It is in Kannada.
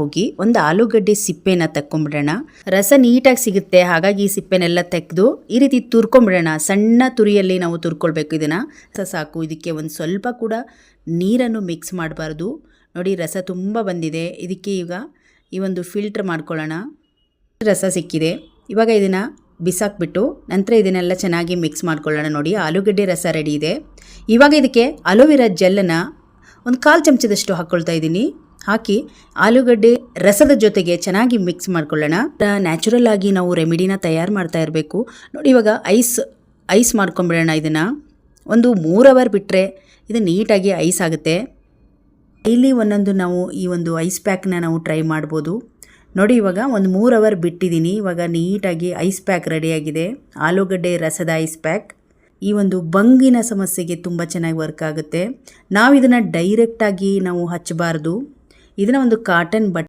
ಹೋಗಿ ಒಂದು ಆಲೂಗಡ್ಡೆ ಸಿಪ್ಪೆನ ತಕ್ಕೊಂಬಿಡೋಣ. ರಸ ನೀಟಾಗಿ ಸಿಗುತ್ತೆ, ಹಾಗಾಗಿ ಈ ಸಿಪ್ಪೆನೆಲ್ಲ ತೆಗೆದು ಈ ರೀತಿ ತುರ್ಕೊಂಬಿಡೋಣ. ಸಣ್ಣ ತುರಿಯಲ್ಲಿ ನಾವು ತುರ್ಕೊಳ್ಬೇಕು ಇದನ್ನು. ರಸ ಸಾಕು, ಇದಕ್ಕೆ ಒಂದು ಸ್ವಲ್ಪ ಕೂಡ ನೀರನ್ನು ಮಿಕ್ಸ್ ಮಾಡಬಾರ್ದು. ನೋಡಿ, ರಸ ತುಂಬ ಬಂದಿದೆ. ಇದಕ್ಕೆ ಈಗ ಈ ಒಂದು ಫಿಲ್ಟ್ರ್ ಮಾಡ್ಕೊಳ್ಳೋಣ. ರಸ ಸಿಕ್ಕಿದೆ. ಇವಾಗ ಇದನ್ನು ಬಿಸಾಕ್ಬಿಟ್ಟು ನಂತರ ಇದನ್ನೆಲ್ಲ ಚೆನ್ನಾಗಿ ಮಿಕ್ಸ್ ಮಾಡ್ಕೊಳ್ಳೋಣ. ನೋಡಿ, ಆಲೂಗಡ್ಡೆ ರಸ ರೆಡಿ ಇದೆ. ಇವಾಗ ಇದಕ್ಕೆ ಅಲೋವೆರಾ ಜೆಲ್ಲನ್ನು ಒಂದು ಕಾಲು ಚಮಚದಷ್ಟು ಹಾಕ್ಕೊಳ್ತಾ ಇದ್ದೀನಿ. ಹಾಕಿ ಆಲೂಗಡ್ಡೆ ರಸದ ಜೊತೆಗೆ ಚೆನ್ನಾಗಿ ಮಿಕ್ಸ್ ಮಾಡ್ಕೊಳ್ಳೋಣ. ನ್ಯಾಚುರಲ್ ಆಗಿ ನಾವು ರೆಮಿಡಿನ ತಯಾರು ಮಾಡ್ತಾ ಇರಬೇಕು. ನೋಡಿ, ಇವಾಗ ಐಸ್ ಐಸ್ ಮಾಡ್ಕೊಂಬಿಡೋಣ ಇದನ್ನು. ಒಂದು ಮೂರು ಅವರ್ ಬಿಟ್ಟರೆ ಇದು ನೀಟಾಗಿ ಐಸ್ ಆಗುತ್ತೆ. ಡೈಲಿ ಒಂದೊಂದು ನಾವು ಈ ಒಂದು ಐಸ್ ಪ್ಯಾಕ್ನ ನಾವು ಟ್ರೈ ಮಾಡ್ಬೋದು. ನೋಡಿ, ಇವಾಗ ಒಂದು ಮೂರು ಅವರ್ ಬಿಟ್ಟಿದ್ದೀನಿ. ಇವಾಗ ನೀಟಾಗಿ ಐಸ್ ಪ್ಯಾಕ್ ರೆಡಿಯಾಗಿದೆ ಆಲೂಗಡ್ಡೆ ರಸದ ಐಸ್ ಪ್ಯಾಕ್. ಈ ಒಂದು ಬಂಗಿನ ಸಮಸ್ಯೆಗೆ ತುಂಬ ಚೆನ್ನಾಗಿ ವರ್ಕ್ ಆಗುತ್ತೆ. ನಾವು ಇದನ್ನು ಡೈರೆಕ್ಟಾಗಿ ನಾವು ಹಚ್ಚಬಾರ್ದು. ಇದನ್ನು ಒಂದು ಕಾಟನ್ ಬಟ್ಟೆ